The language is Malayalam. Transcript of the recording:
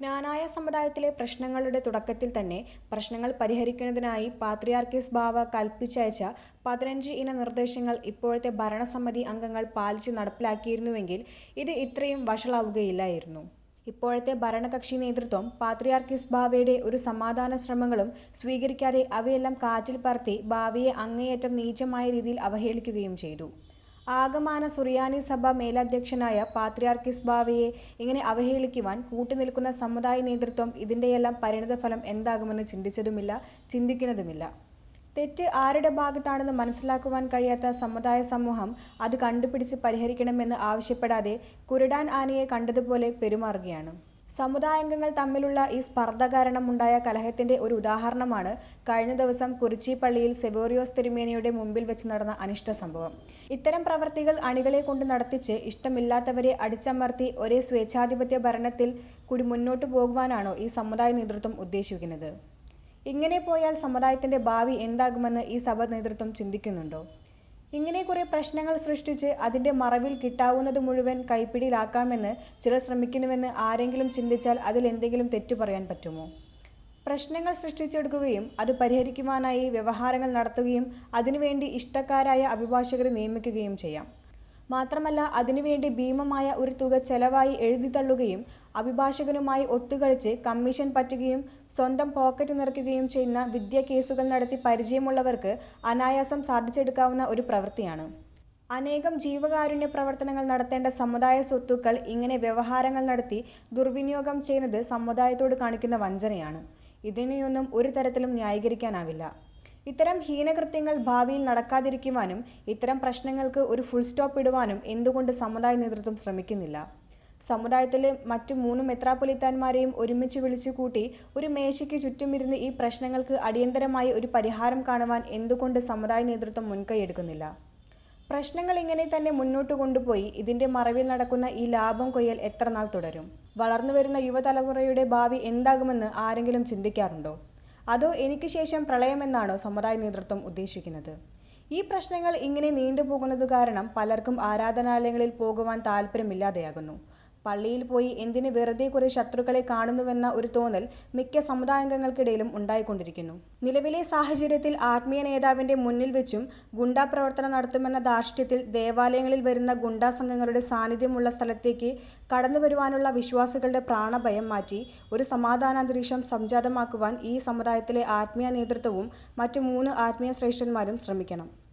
ജ്ഞാനായ സമുദായത്തിലെ പ്രശ്നങ്ങളുടെ തുടക്കത്തിൽ തന്നെ പ്രശ്നങ്ങൾ പരിഹരിക്കുന്നതിനായി പാത്രിയാർക്കിസ് ബാവ കൽപ്പിച്ചയച്ച പതിനഞ്ച് ഇന നിർദ്ദേശങ്ങൾ ഇപ്പോഴത്തെ ഭരണസമിതി അംഗങ്ങൾ പാലിച്ചു നടപ്പിലാക്കിയിരുന്നുവെങ്കിൽ ഇത് ഇത്രയും വഷളാവുകയില്ലായിരുന്നു. ഇപ്പോഴത്തെ ഭരണകക്ഷി നേതൃത്വം പാത്രിയാർക്കിസ് ബാവയുടെ ഒരു സമാധാന ശ്രമങ്ങളും സ്വീകരിക്കാതെ അവയെല്ലാം കാറ്റിൽ പറത്തി ബാവയെ അങ്ങേയറ്റം നീചമായ രീതിയിൽ അവഹേളിക്കുകയും ചെയ്തു. ആകമാന സുറിയാനി സഭ മേലധ്യക്ഷനായ പാത്രിയാർക്കിസ് ബാവയെ ഇങ്ങനെ അവഹേളിക്കുവാൻ കൂട്ടുനിൽക്കുന്ന സമുദായ നേതൃത്വം ഇതിന്റെയെല്ലാം പരിണിതഫലം എന്താകുമെന്ന് ചിന്തിച്ചതുമില്ല, ചിന്തിക്കുന്നതുമില്ല. തെറ്റ് ആരുടെ ഭാഗത്താണെന്ന് മനസ്സിലാക്കുവാൻ കഴിയാത്ത സമുദായ സമൂഹം അത് കണ്ടുപിടിച്ച് പരിഹരിക്കണമെന്ന് ആവശ്യപ്പെടാതെ കുരുടാൻ ആനയെ കണ്ടതുപോലെ പെരുമാറുകയാണ്. സമുദായാംഗങ്ങൾ തമ്മിലുള്ള ഈ സ്പർദ്ധ കാരണം ഉണ്ടായ കലഹത്തിന്റെ ഒരു ഉദാഹരണമാണ് കഴിഞ്ഞ ദിവസം കുറിച്ചി പള്ളിയിൽ സെബോറിയോസ് തിരുമേനിയുടെ മുമ്പിൽ വെച്ച് നടന്ന അനിഷ്ട സംഭവം ഇത്തരം പ്രവൃത്തികൾ അണികളെക്കൊണ്ട് നടത്തിച്ച് ഇഷ്ടമില്ലാത്തവരെ അടിച്ചമർത്തി ഒരേ സ്വേച്ഛാധിപത്യ ഭരണത്തിൽ കൂടി മുന്നോട്ടു പോകുവാനാണോ ഈ സമുദായ നേതൃത്വം ഉദ്ദേശിക്കുന്നത്? ഇങ്ങനെ പോയാൽ സമുദായത്തിന്റെ ഭാവി എന്താകുമെന്ന് ഈ സഭ നേതൃത്വം ചിന്തിക്കുന്നുണ്ടോ? ഇങ്ങനെ കുറേ പ്രശ്നങ്ങൾ സൃഷ്ടിച്ച് അതിന്റെ മറവിൽ കിട്ടാവുന്നത് മുഴുവൻ കൈപ്പിടിയിലാക്കാമെന്ന് ചിലർ ശ്രമിക്കുന്നുവെന്ന് ആരെങ്കിലും ചിന്തിച്ചാൽ അതിൽ എന്തെങ്കിലും തെറ്റു പറയാൻ പറ്റുമോ? പ്രശ്നങ്ങൾ സൃഷ്ടിച്ചെടുക്കുകയും അത് പരിഹരിക്കുവാനായി വ്യവഹാരങ്ങൾ നടത്തുകയും അതിനുവേണ്ടി ഇഷ്ടക്കാരായ അഭിഭാഷകരെ നിയമിക്കുകയും ചെയ്യാം. മാത്രമല്ല അതിനുവേണ്ടി ഭീമമായ ഒരു തുക ചെലവായി എഴുതിത്തള്ളുകയും അഭിഭാഷകനുമായി ഒത്തുകളിച്ച് കമ്മീഷൻ പറ്റുകയും സ്വന്തം പോക്കറ്റ് നിറയ്ക്കുകയും ചെയ്യുന്ന വിദ്യ കേസുകൾ നടത്തി പരിചയമുള്ളവർക്ക് അനായാസം സാധിച്ചെടുക്കാവുന്ന ഒരു പ്രവൃത്തിയാണ്. അനേകം ജീവകാരുണ്യ പ്രവർത്തനങ്ങൾ നടത്തേണ്ട സമുദായ സ്വത്തുക്കൾ ഇങ്ങനെ വ്യവഹാരങ്ങൾ നടത്തി ദുർവിനിയോഗം ചെയ്യുന്നത് സമുദായത്തോട് കാണിക്കുന്ന വഞ്ചനയാണ്. ഇതിനെയൊന്നും ഒരു തരത്തിലും ന്യായീകരിക്കാനാവില്ല. ഇത്തരം ഹീനകൃത്യങ്ങൾ ഭാവിയിൽ നടക്കാതിരിക്കുവാനും ഇത്തരം പ്രശ്നങ്ങൾക്ക് ഒരു ഫുൾ സ്റ്റോപ്പ് ഇടുവാനും എന്തുകൊണ്ട് സമുദായ നേതൃത്വം ശ്രമിക്കുന്നില്ല? സമുദായത്തിലെ മറ്റു മൂന്ന് മെത്രാപ്പൊലിത്താന്മാരെയും ഒരുമിച്ച് വിളിച്ചു കൂട്ടി ഒരു മേശയ്ക്ക് ചുറ്റുമിരുന്ന് ഈ പ്രശ്നങ്ങൾക്ക് അടിയന്തരമായി ഒരു പരിഹാരം കാണുവാൻ എന്തുകൊണ്ട് സമുദായ നേതൃത്വം മുൻകൈയെടുക്കുന്നില്ല? പ്രശ്നങ്ങൾ ഇങ്ങനെ തന്നെ മുന്നോട്ട് കൊണ്ടുപോയി ഇതിന്റെ മറവിൽ നടക്കുന്ന ഈ ലാഭം കൊയ്യൽ എത്രനാൾ തുടരും? വളർന്നു വരുന്ന യുവതലമുറയുടെ ഭാവി എന്താകുമെന്ന് ആരെങ്കിലും ചിന്തിക്കാറുണ്ടോ? അതോ എനിക്ക് ശേഷം പ്രളയമെന്നാണോ സമുദായ നേതൃത്വം ഉദ്ദേശിക്കുന്നത്? ഈ പ്രശ്നങ്ങൾ ഇങ്ങനെ നീണ്ടുപോകുന്നത് കാരണം പലർക്കും ആരാധനാലയങ്ങളിൽ പോകുവാൻ താല്പര്യമില്ലാതെയാകുന്നു. പള്ളിയിൽ പോയി എന്തിന് വെറുതെ കുറെ ശത്രുക്കളെ കാണുന്നുവെന്ന ഒരു തോന്നൽ മിക്ക സമുദായാംഗങ്ങൾക്കിടയിലും ഉണ്ടായിക്കൊണ്ടിരിക്കുന്നു. നിലവിലെ സാഹചര്യത്തിൽ ആത്മീയ നേതാവിന്റെ മുന്നിൽ വെച്ചും ഗുണ്ടാ പ്രവർത്തനം നടത്തുമെന്ന ധാർഷ്ട്യത്തിൽ ദേവാലയങ്ങളിൽ വരുന്ന ഗുണ്ടാ സംഘങ്ങളുടെ സാന്നിധ്യമുള്ള സ്ഥലത്തേക്ക് കടന്നു വരുവാനുള്ള വിശ്വാസികളുടെ പ്രാണഭയം മാറ്റി ഒരു സമാധാനാന്തരീക്ഷം സംജാതമാക്കുവാൻ ഈ സമുദായത്തിലെ ആത്മീയ നേതൃത്വവും മറ്റു മൂന്ന് ആത്മീയ ശ്രേഷ്ഠന്മാരും ശ്രമിക്കണം.